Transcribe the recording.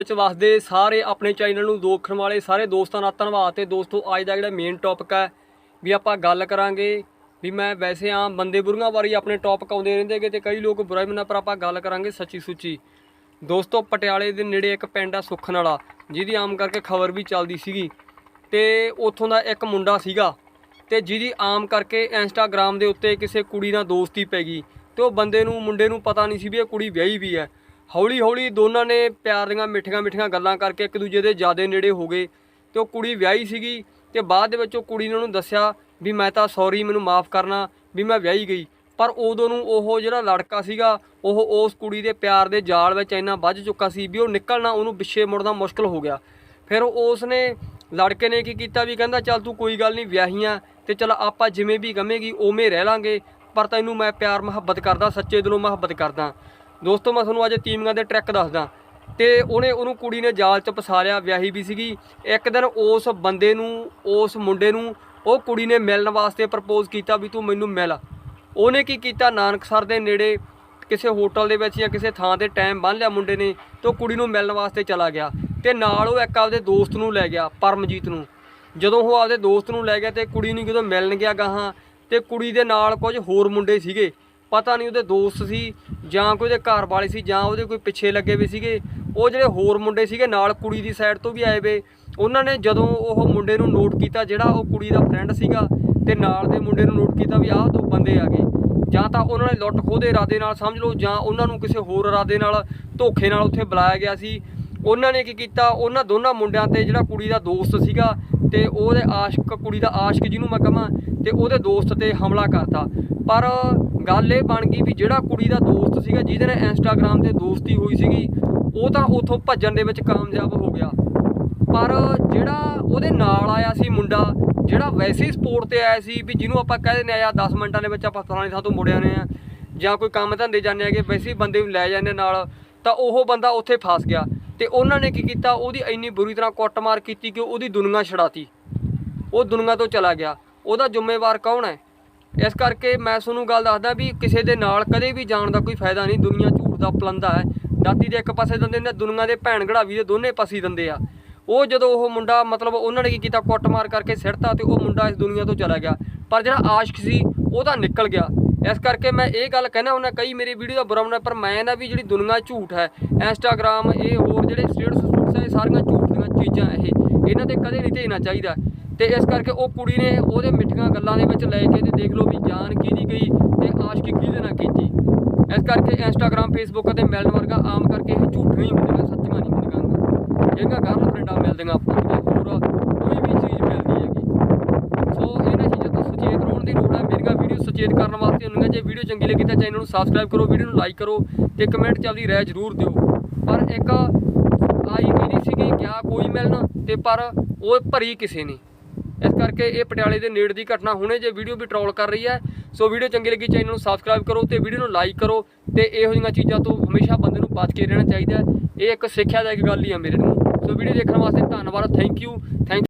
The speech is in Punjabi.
ਵਿੱਚ ਵਸਦੇ ਸਾਰੇ ਆਪਣੇ ਚੈਨਲ ਨੂੰ ਦੇਖਣ ਵਾਲੇ ਸਾਰੇ ਦੋਸਤਾਂ ਦਾ ਧੰਨਵਾਦ ਤੇ ਦੋਸਤੋ, ਅੱਜ ਦਾ ਜਿਹੜਾ ਮੇਨ ਟੌਪਿਕ ਹੈ, ਵੀ ਆਪਾਂ ਗੱਲ ਕਰਾਂਗੇ ਵੀ ਮੈਂ ਵੈਸੇ ਆਮ ਬੰਦੇ ਬੁਰੀਆਂ ਵਾਰੀ ਆਪਣੇ ਟੌਪਿਕ ਆਉਂਦੇ ਰਹਿੰਦੇਗੇ ਤੇ ਕਈ ਲੋਕ ਬੁਰਾ ਮੰਨਾ ਪਰ ਆਪਾਂ ਗੱਲ ਕਰਾਂਗੇ ਸੱਚੀ ਸੁੱਚੀ। ਦੋਸਤੋ, ਪਟਿਆਲੇ ਦੇ ਨੇੜੇ ਇੱਕ ਪਿੰਡ ਆ ਸੁੱਖਣ ਵਾਲਾ, ਜਿਹਦੀ ਆਮ ਕਰਕੇ ਖਬਰ ਵੀ ਚੱਲਦੀ ਸੀਗੀ ਤੇ ਉੱਥੋਂ ਦਾ ਇੱਕ ਮੁੰਡਾ ਸੀਗਾ ਤੇ ਜਿਹਦੀ ਆਮ ਕਰਕੇ ਇੰਸਟਾਗ੍ਰam ਦੇ ਉੱਤੇ ਕਿਸੇ ਕੁੜੀ ਨਾਲ ਦੋਸਤੀ ਪੈ ਗਈ ਤੇ ਉਹ ਬੰਦੇ ਨੂੰ, ਮੁੰਡੇ ਨੂੰ ਪਤਾ ਨਹੀਂ ਸੀ ਵੀ ਇਹ ਕੁੜੀ ਵਿਆਹੀ ਵੀ ਹੈ। ਹੌਲੀ ਹੌਲੀ ਦੋਨਾਂ ਨੇ ਪਿਆਰ ਦੀਆਂ ਮਿੱਠੀਆਂ ਮਿੱਠੀਆਂ ਗੱਲਾਂ ਕਰਕੇ ਇੱਕ ਦੂਜੇ ਦੇ ਜ਼ਿਆਦੇ ਨੇੜੇ ਹੋ ਗਏ ਤੇ ਉਹ ਕੁੜੀ ਵਿਆਹੀ ਸੀਗੀ ਤੇ ਬਾਅਦ ਦੇ ਵਿੱਚ ਉਹ ਕੁੜੀ ਨੇ ਉਹਨੂੰ ਦੱਸਿਆ ਵੀ ਮੈਂ ਤਾਂ ਸੌਰੀ ਮੈਨੂੰ ਮਾਫ ਕਰਨਾ, ਵੀ ਮੈਂ ਵਿਆਹੀ ਗਈ। ਪਰ ਉਦੋਂ ਨੂੰ ਉਹ ਜਿਹੜਾ ਲੜਕਾ ਸੀਗਾ, ਉਹ ਉਸ ਕੁੜੀ ਦੇ ਪਿਆਰ ਦੇ ਜਾਲ ਵਿੱਚ ਇੰਨਾ ਵੱਜ ਚੁੱਕਾ ਸੀ ਵੀ ਉਹ ਨਿਕਲਣਾ, ਉਹਨੂੰ ਪਿੱਛੇ ਮੁੜਨਾ ਮੁਸ਼ਕਲ ਹੋ ਗਿਆ। ਫਿਰ ਉਸ ਨੇ ਲੜਕੇ ਨੇ ਕੀ ਕੀਤਾ ਵੀ ਕਹਿੰਦਾ, ਚੱਲ ਤੂੰ ਕੋਈ ਗੱਲ ਨਹੀਂ, ਵਿਆਹੀਆਂ ਤੇ ਚੱਲ ਆਪਾਂ ਜਿਵੇਂ ਵੀ ਗਵੇਂਗੀ ਉਵੇਂ ਰਹਿ ਲਾਂਗੇ। ਪਰ ਤੈਨੂੰ ਮੈਂ ਪਿਆਰ ਮੁਹੱਬਤ ਕਰਦਾ, ਸੱਚੇ ਦਿਲੋਂ ਮੁਹੱਬਤ ਕਰਦਾ। ਦੋਸਤੋ, ਮੈਂ ਤੁਹਾਨੂੰ ਅੱਜ ਤੀਵੀਆਂ ਦੇ ਟਰੈਕ ਦੱਸਦਾ। ਤੇ ਉਹਨੇ, ਉਹਨੂੰ ਕੁੜੀ ਨੇ ਜਾਲ 'ਚ ਪਸਾਰਿਆ ਵਿਆਹੀ ਵੀ ਸੀਗੀ। ਇੱਕ ਦਿਨ ਉਸ ਬੰਦੇ ਨੂੰ, ਉਸ ਮੁੰਡੇ ਨੂੰ, ਉਹ ਕੁੜੀ ਨੇ ਮਿਲਣ ਵਾਸਤੇ ਪ੍ਰਪੋਜ਼ ਕੀਤਾ ਵੀ ਤੂੰ ਮੈਨੂੰ ਮਿਲ। ਉਹਨੇ ਕੀ ਕੀਤਾ? ਨਾਨਕਸਰ ਦੇ ਨੇੜੇ ਕਿਸੇ ਹੋਟਲ ਦੇ ਵਿੱਚ ਜਾਂ ਕਿਸੇ ਥਾਂ ਤੇ ਟਾਈਮ ਬੰਨ ਲਿਆ ਮੁੰਡੇ ਨੇ ਤੇ ਉਹ ਕੁੜੀ ਨੂੰ ਮਿਲਣ ਵਾਸਤੇ ਚਲਾ ਗਿਆ। ਤੇ ਨਾਲ ਉਹ ਇੱਕ ਆਪਦੇ ਦੋਸਤ ਨੂੰ ਲੈ ਗਿਆ, ਪਰਮਜੀਤ ਨੂੰ। ਜਦੋਂ ਉਹ ਆਪਦੇ ਦੋਸਤ ਨੂੰ ਲੈ ਗਿਆ ਤੇ ਕੁੜੀ ਨੂੰ ਜਦੋਂ ਮਿਲਣ ਗਿਆ ਗਾਹਾਂ, ਤੇ ਕੁੜੀ ਦੇ ਨਾਲ ਕੁਝ ਹੋਰ ਮੁੰਡੇ ਸੀਗੇ। ਪਤਾ ਨਹੀਂ ਉਹਦੇ ਦੋਸਤ ਸੀ ਜਾਂ ਕੋਈ ਉਹਦੇ ਘਰ ਵਾਲੇ ਸੀ ਜਾਂ ਉਹਦੇ ਕੋਈ ਪਿੱਛੇ ਲੱਗੇ ਵੀ ਸੀਗੇ। ਉਹ ਜਿਹੜੇ ਹੋਰ ਮੁੰਡੇ ਸੀਗੇ ਨਾਲ ਕੁੜੀ ਦੀ ਸਾਈਡ ਤੋਂ ਵੀ ਆਏ ਵੇ। ਉਹਨਾਂ ਨੇ ਜਦੋਂ ਉਹ ਮੁੰਡੇ ਨੂੰ ਨੋਟ ਕੀਤਾ ਜਿਹੜਾ ਉਹ ਕੁੜੀ ਦਾ ਫਰੈਂਡ ਸੀਗਾ ਤੇ ਨਾਲ ਦੇ ਮੁੰਡੇ ਨੂੰ ਨੋਟ ਕੀਤਾ ਵੀ ਆਹ ਦੋ ਬੰਦੇ ਆ ਗਏ। ਜਾਂ ਤਾਂ ਉਹਨਾਂ ਨੇ ਲੁੱਟ ਖੋਹ ਦੇ ਇਰਾਦੇ ਨਾਲ ਸਮਝ ਲਓ ਜਾਂ ਉਹਨਾਂ ਨੂੰ ਕਿਸੇ ਹੋਰ ਇਰਾਦੇ ਨਾਲ ਧੋਖੇ ਨਾਲ ਉੱਥੇ ਬੁਲਾਇਆ ਗਿਆ ਸੀ। ਉਹਨਾਂ ਨੇ ਕੀ ਕੀਤਾ? ਉਹਨਾਂ ਦੋਨਾਂ ਮੁੰਡਿਆਂ ਤੇ ਜਿਹੜਾ ਕੁੜੀ ਦਾ ਦੋਸਤ ਸੀਗਾ ਤੇ ਉਹਦੇ ਆਸ਼ਕ, ਕੁੜੀ ਦਾ ਆਸ਼ਕ ਜਿਹਨੂੰ ਮੈਂ ਕਹਾਂ, ਤੇ ਉਹਦੇ ਦੋਸਤ ਤੇ ਹਮਲਾ ਕਰਤਾ। ਪਰ ਗੱਲ ਇਹ ਬਣ ਗਈ ਵੀ ਜਿਹੜਾ ਕੁੜੀ ਦਾ ਦੋਸਤ ਸੀਗਾ, ਜਿਹਦੇ ਨਾਲ ਇੰਸਟਾਗ੍ਰam ਤੇ ਦੋਸਤੀ ਹੋਈ ਸੀਗੀ, ਉਹ ਤਾਂ ਉਥੋਂ ਭੱਜਣ ਦੇ ਵਿੱਚ ਕਾਮਯਾਬ ਹੋ ਗਿਆ। ਪਰ ਜਿਹੜਾ ਉਹਦੇ ਨਾਲ ਆਇਆ ਸੀ ਮੁੰਡਾ, ਜਿਹੜਾ ਵੈਸੇ ਹੀ ਸਪੋਰਟ ਤੇ ਆਇਆ ਸੀ ਵੀ ਜਿਹਨੂੰ ਆਪਾਂ ਕਹਿ ਦਿੰਦੇ ਆ ਯਾਰ 10 ਮਿੰਟਾਂ ਦੇ ਵਿੱਚ ਆਪਾਂ ਫਲਾਣੇ ਥਾਂ ਤੋਂ ਮੁੜ ਆਨੇ ਆ, ਜਾਂ ਕੋਈ ਕੰਮ ਧੰਦੇ ਜਾਂਦੇ ਆਗੇ ਵੈਸੇ ਹੀ ਬੰਦੇ ਨੂੰ ਲੈ ਜਾਂਦੇ ਨਾਲ। ਤਾਂ ਉਹ ਬੰਦਾ ਉੱਥੇ ਫਸ ਗਿਆ। ਤੇ ਉਹਨਾਂ ਨੇ ਕੀ ਕੀਤਾ? ਉਹਦੀ ਇੰਨੀ ਬੁਰੀ ਤਰ੍ਹਾਂ ਕੁੱਟਮਾਰ ਕੀਤੀ ਕਿ ਉਹਦੀ ਦੁਨੀਆ ਛੜਾਤੀ ਉਹ ਦੁਨੀਆ ਤੋਂ ਚਲਾ ਗਿਆ। ਉਹਦਾ ਜ਼ਿੰਮੇਵਾਰ ਕੌਣ ਹੈ? ਇਸ ਕਰਕੇ ਮੈਂ ਤੁਹਾਨੂੰ ਗੱਲ ਦੱਸਦਾ ਵੀ ਕਿਸੇ ਦੇ ਨਾਲ ਕਦੇ ਵੀ ਜਾਣ ਦਾ ਕੋਈ ਫਾਇਦਾ ਨਹੀਂ। ਦੁਨੀਆ ਝੂਠ ਦਾ ਪਲੰਦਾ ਹੈ। ਦਾਤੀ ਦੇ ਇੱਕ ਪਾਸੇ ਦੰਦੇ ਨੇ, ਦੁਨੀਆ ਦੇ ਭੈਣ ਘੜਾਵੀ ਦੇ ਦੋਨੇ ਪਾਸੇ ਦੰਦੇ ਆ। ਉਹ ਜਦੋਂ ਉਹ ਮੁੰਡਾ, ਮਤਲਬ ਉਹਨਾਂ ਨੇ ਕੀ ਕੀਤਾ? ਕੁੱਟਮਾਰ ਕਰਕੇ ਸਿੱਟਤਾ ਤੇ ਉਹ ਮੁੰਡਾ ਇਸ ਦੁਨੀਆ ਤੋਂ ਚਲਾ ਗਿਆ। ਪਰ ਜਿਹੜਾ ਆਸ਼ਕ ਸੀ, ਉਹ ਤਾਂ ਨਿਕਲ ਗਿਆ। ਇਸ ਕਰਕੇ ਮੈਂ ਇਹ ਗੱਲ ਕਹਿਣਾ ਹੁੰਦਾ ਕਈ ਮੇਰੀ ਵੀਡੀਓ ਦਾ ਬੁਰਾ ਮੰਨਣਾ ਪਰ ਮੈਂ ਨਾ ਵੀ ਜਿਹੜੀ ਦੁਨੀਆ ਝੂਠ ਹੈ ਇੰਸਟਾਗ੍ਰam ਇਹ ਹੋਰ ਜਿਹੜੇ ਸਟੇਟਸ ਸਟੂਟਸ ਹੈ, ਇਹ ਸਾਰੀਆਂ ਝੂਠ ਦੀਆਂ ਚੀਜ਼ਾਂ ਇਹ, ਇਹਨਾਂ ਤੇ ਕਦੇ ਨਹੀਂ ਧੇਨਾ ਚਾਹੀਦਾ। ਤੇ ਇਸ ਕਰਕੇ ਉਹ ਕੁੜੀ ਨੇ ਉਹਦੇ ਮਿੱਠੀਆਂ ਗੱਲਾਂ ਦੇ ਵਿੱਚ ਲੈ ਕੇ ਤੇ ਦੇਖ ਲਓ ਵੀ ਜਾਨ ਕਿਹਦੀ ਗਈ ਤੇ ਆਸ਼ਕੀ ਕਿਹਦੇ ਨਾਲ ਕੀਤੀ ਇਸ ਕਰਕੇ ਇੰਸਟਾਗ੍ਰam ਫੇਸਬੁੱਕ ਅਤੇ ਮਿਲਣ ਵਰਗਾ ਆਮ ਕਰਕੇ ਇਹ ਝੂਠੀਆਂ ਹੀ ਹੁੰਦੀਆਂ ਸੱਚੀਆਂ ਨਹੀਂ ਹੁੰਦੀਆਂ। ਜਿਹੜੀਆਂ ਗਰਲਫ੍ਰੈਂਡਾਂ ਮਿਲਦੀਆਂ ਆਪਾਂ ਹੋਰ ਕੋਈ ਵੀ ਚੀਜ਼ ਮਿਲਦੀ ਹੈਗੀ ਸੋ ਇਹਨਾਂ ਚੀਜ਼ਾਂ ਤੋਂ ਸੁਚੇਤ ਰਹਿਣ ਦੀ ਲੋੜ ਹੈ ਮੇਰੀਆਂ ਵੀਡੀਓ ਸੁਚੇਤ ਕਰਨ ਵਾਸਤੇ ਹੁੰਦੀਆਂ ਜੇ ਵੀਡੀਓ ਚੰਗੀ ਲੱਗੀ ਤਾਂ ਚੈਨਲ ਨੂੰ ਸਬਸਕ੍ਰਾਈਬ ਕਰੋ ਵੀਡੀਓ ਨੂੰ ਲਾਈਕ ਕਰੋ ਤੇ ਕਮੈਂਟ ਚ ਆਪਦੀ ਰਾਏ ਜ਼ਰੂਰ ਦਿਓ। ਪਰ ਇੱਕ ਆਈ ਕਿਹਦੀ ਸੀਗੀ, ਗਿਆ ਕੋਈ ਮਿਲਣਾ ਤੇ ਪਰ ਉਹ ਭਰੀ ਕਿਸੇ ਨੇ। ਇਸ ਕਰਕੇ ਇਹ ਪਟਿਆਲੇ ਦੇ ਨੇੜ ਦੀ ਘਟਨਾ ਹੁਣੇ ਜੇ ਵੀਡੀਓ ਵੀ ਟਰੋਲ ਕਰ ਰਹੀ ਹੈ। ਸੋ ਵੀਡੀਓ ਚੰਗੀ ਲੱਗੀ ਚੈਨਲ ਨੂੰ ਸਬਸਕ੍ਰਾਈਬ ਕਰੋ ਤੇ ਵੀਡੀਓ ਨੂੰ ਲਾਈਕ ਕਰੋ ਤੇ ਇਹੋ ਜਿਹੀਆਂ ਚੀਜ਼ਾਂ ਤੋਂ ਹਮੇਸ਼ਾ ਬੰਦੇ ਨੂੰ ਬਚ ਕੇ ਰਹਿਣਾ ਚਾਹੀਦਾ ਇਹ ਇੱਕ ਸਿੱਖਿਆ ਦਾ ਇੱਕ ਗੱਲ ਹੀ ਆ ਮੇਰੇ ਨੂੰ ਸੋ ਵੀਡੀਓ ਦੇਖਣ ਵਾਸਤੇ ਧੰਨਵਾਦ ਥੈਂਕ ਯੂ ਥੈਂਕ